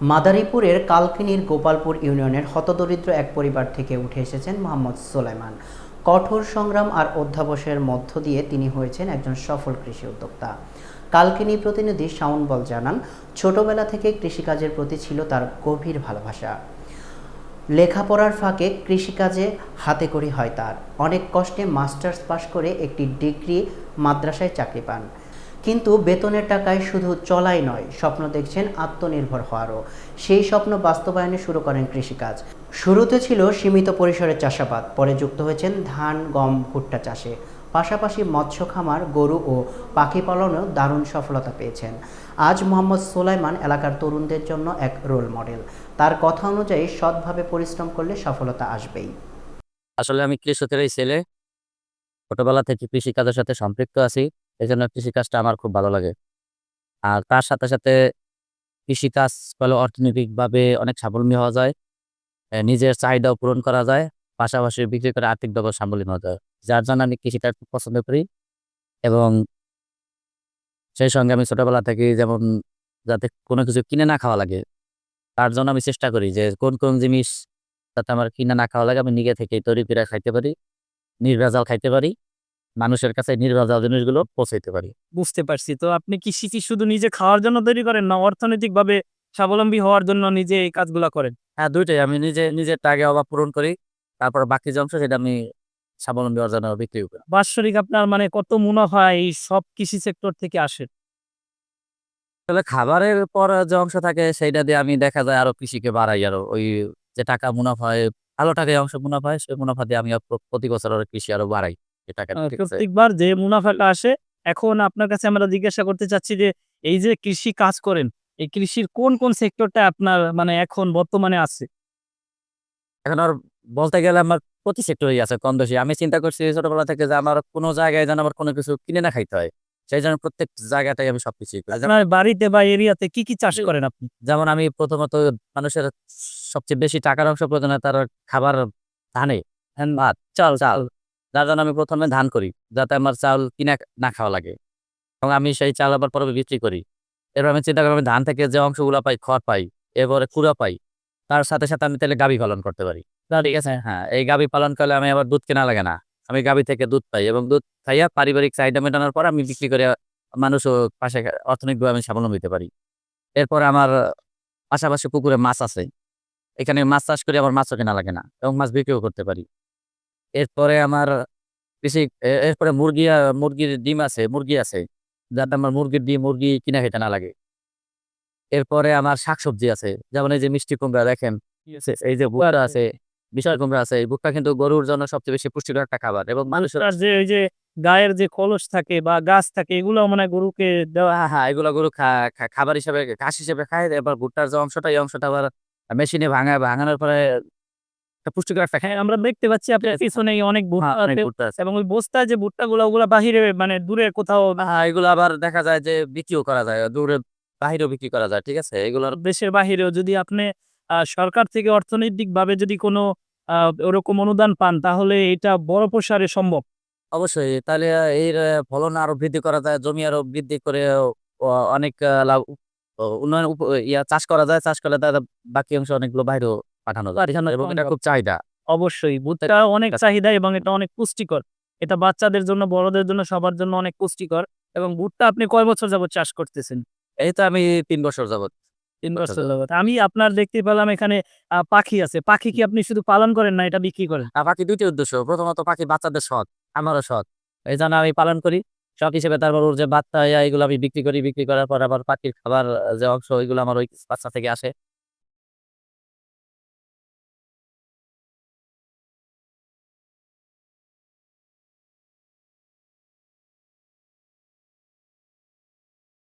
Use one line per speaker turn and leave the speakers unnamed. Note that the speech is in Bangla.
মাদারীপুরের কালকিনির গোপালপুর ইউনিয়নের হতদরিদ্র এক পরিবার থেকে উঠে এসেছেন মোহাম্মদ সোলাইমান। কঠোর সংগ্রাম আর অধ্যাবসের মধ্য দিয়ে তিনি হয়েছেন একজন সফল কৃষি উদ্যোক্তা। কালকিনি প্রতিনিধি শাওন বল জানান, ছোটবেলা থেকে কৃষিকাজের প্রতি ছিল তার গভীর ভালোবাসা। লেখাপড়ার ফাঁকে কৃষিকাজে হাতে করি হয় তার। অনেক কষ্টে মাস্টার্স পাশ করে একটি ডিগ্রি মাদ্রাসায় চাকরি পান। কিন্তু বেতনের টাকায় শুধু চলাই নয়, স্বপ্ন দেখছেন আত্মনির্ভর হওয়ারও। সেই স্বপ্ন বাস্তবায়নে শুরু করেন কৃষিকাজ। শুরুতে ছিল সীমিত পরিসরের চাষাবাদ, পরে যুক্ত হয়েছেন ধান, গম, ভুট্টা চাষে। পাশাপাশি মৎস্য খামার, গরু ও পাখি পালনেও দারুণ সফলতা পেয়েছেন। আজ মোহাম্মদ সোলাইমান এলাকার তরুণদের জন্য এক রোল মডেল। তার কথা অনুযায়ী সৎভাবে পরিশ্রম করলে সফলতা আসবেই।
আসলে আমি কৃষকেরই ছেলে। ছোটবেলা থেকে কৃষিকাজের সাথে সম্পৃক্ত আছি। এই জন্য কৃষিকাজটা আমার খুব ভালো লাগে। আর তার সাথে সাথে কৃষিকাজ করলে অর্থনৈতিকভাবে অনেক স্বাবলম্বী হওয়া যায়। নিজের চাহিদাও পূরণ করা যায়, পাশাপাশি বিক্রি করে আর্থিকভাবে স্বাবলম্বী হওয়া যায়। যার জন্য আমি কৃষিকাজ খুব পছন্দ করি এবং সেই সঙ্গে আমি ছোটবেলা থেকে যেমন যাতে কোনো কিছু কিনে না খাওয়া লাগে, তার জন্য আমি চেষ্টা করি যে কোন কোন জিনিস যাতে আমার কিনে না খাওয়া লাগে আমি নিজে থেকে তৈরি করে খাইতে পারি, নির্ভেজাল খাইতে পারি। মানুষের কাছে নির্ভেজাল জিনিসগুলো পৌঁছাইতে পারি।
বুঝতে পারছি। তো আপনি কৃষি কি শুধু নিজে খাওয়ার জন্য তৈরি করেন না অর্থনৈতিকভাবে স্বাবলম্বী হওয়ার জন্য নিজে এই কাজগুলো করেন?
হ্যাঁ দুইটাই। আমি নিজে নিজের টাকে অভাব পূরণ করি তারপর বাকি যে অংশ সেটা আমি স্বাবলম্বী জন্য বিক্রি করি।
বাৎসরিক আপনার মানে কত মুনাফা এই সব কৃষি সেক্টর থেকে আসে?
আসলে খাবারের পর যে অংশ থাকে সেইটা দিয়ে আমি দেখা যায় আরও কৃষিকে বাড়াই আরও। ওই যে টাকা মুনাফা হয় ভালো টাকায় অংশ মুনাফা হয় সেই মুনাফা দিয়ে আমি প্রতি বছর আরও কৃষি আরও বাড়াই।
প্রত্যেকবার যে মুনাফাটা আসে এখন আপনার কাছে আমরা জিজ্ঞাসা করতে চাচ্ছি যে এই যে কৃষি কাজ করেন এই কৃষির কোন কোন সেক্টরটা আপনার মানে এখন বর্তমানে আছে?
এখন আর বলতে গেলে আমার প্রতি সেক্টরেই আছে কম বেশি। আমি চিন্তা করছি ছোটবেলা থেকে যে আমার কোনো জায়গায় যেন আমার কোনো কিছু কিনে না খাইতে হয়। সেই জন্য প্রত্যেক জায়গাটাই আমি সবকিছু
আপনার বাড়িতে বা এরিয়াতে কি কি চাষ করেন আপনি?
যেমন আমি প্রথমত মানুষের সবচেয়ে বেশি টাকার অংশ প্রয়োজন হয় তার খাবার ধানে ধান। ভাত চাল চাল। যার জন্য আমি প্রথমে ধান করি, যাতে আমার চাল কিনা না খাওয়া লাগে। এবং আমি সেই চাল আবার পরে বিক্রি করি। এরপর আমি চিন্তা করি আমি ধান থেকে যে অংশগুলো পাই, খড় পাই, এরপরে কুড়া পাই, তার সাথে সাথে আমি তাহলে গাভী পালন করতে পারি। ঠিক আছে হ্যাঁ এই গাভী পালন করলে আমি আবার দুধ কেনা লাগে না। আমি গাভী থেকে দুধ পাই এবং দুধ খাইয়া পারিবারিক চাহিদা মেটানোর পর আমি বিক্রি করে মানুষও পাশে অর্থনৈতিকভাবে আমি স্বাবলম্বী হতে পারি। এরপর আমার পাশাপাশি পুকুরে মাছ আছে। এখানে মাছ চাষ করে আমার মাছও কেনা লাগে না এবং মাছ বিক্রিও করতে পারি। এরপরে আমার এ- এরপরে মুরগি মুরগির ডিম আছে মুরগি আছে যাতে আমার মুরগির ডিম মুরগি কিনা খেতে না লাগে। এরপরে আমার শাকসবজি আছে যেমন এই যে মিষ্টি কুমড়া দেখেন এই যে ভুট্টা আছে বিশাল কুমড়া আছে এই ভুট্টা কিন্তু গরুর জন্য সবচেয়ে বেশি পুষ্টিকর একটা খাবার এবং মানুষের
যে ওই যে গায়ের যে কলস থাকে বা গাছ থাকে এগুলো মানে গরুকে দেওয়া
হ্যাঁ হ্যাঁ এগুলো গরু খাবার হিসাবে ঘাস হিসেবে খায় এবার ভুট্টার যে অংশটা এই অংশটা আবার মেশিনে ভাঙা ভাঙানোর পরে পুষ্টিকর একটা
হ্যাঁ আমরা দেখতে পাচ্ছি আপনার পিছনে অনেক ভুট্টা
হ্যাঁ,
আছে এবং ওই বস্তায় যে ভুট্টা গুলো ওগুলো বাহিরে মানে দূরে কোথাও
হ্যাঁ এগুলো আবার দেখা যায় যে বিক্রিও করা যায় দূরে বাহিরেও বিক্রি করা যায় ঠিক আছে? এগুলোর
দেশের বাহিরেও যদি আপনি সরকার থেকে অর্থনৈতিক ভাবে যদি কোনো ওরকম অনুদান পান তাহলে এটা বড় প্রসারে সম্ভব।
অবশ্যই তাহলে এর ফলন আরও বৃদ্ধি করা যায় জমি আরও বৃদ্ধি করে অনেক লাভ উন্নয়ন ইয়া চাষ করা যায় চাষ করলে তার বাকি অংশ অনেকগুলো বাইরেও পাঠানো যায়। এবং এটা খুব চাহিদা।
অবশ্যই। ভুট্টা অনেক চাহিদা এবং এটা অনেক পুষ্টিকর। এটা বাচ্চাদের জন্য বড়দের জন্য সবার জন্য অনেক পুষ্টিকর। এবং ভুট্টা আপনি কয় বছর যাবত চাষ করতেছেন?
এই তো আমি তিন বছর যাবত
তিন। বছর যাবত আমি আপনার দেখতে পেলাম এখানে পাখি আছে। পাখি কি আপনি শুধু পালন করেন না এটা বিক্রি করেন?
আর বাকি দুইটি উদ্দেশ্য। প্রথমত পাখি বাচ্চাদের শখ আমারও শখ। এই জন্য আমি পালন করি। শখ হিসেবে তারপর ওর যে বাচ্চা এগুলো আমি বিক্রি করি। বিক্রি করার পর আবার পাখির খাবার যে অংশ ওইগুলো আমার ওই বাচ্চা থেকে আসে।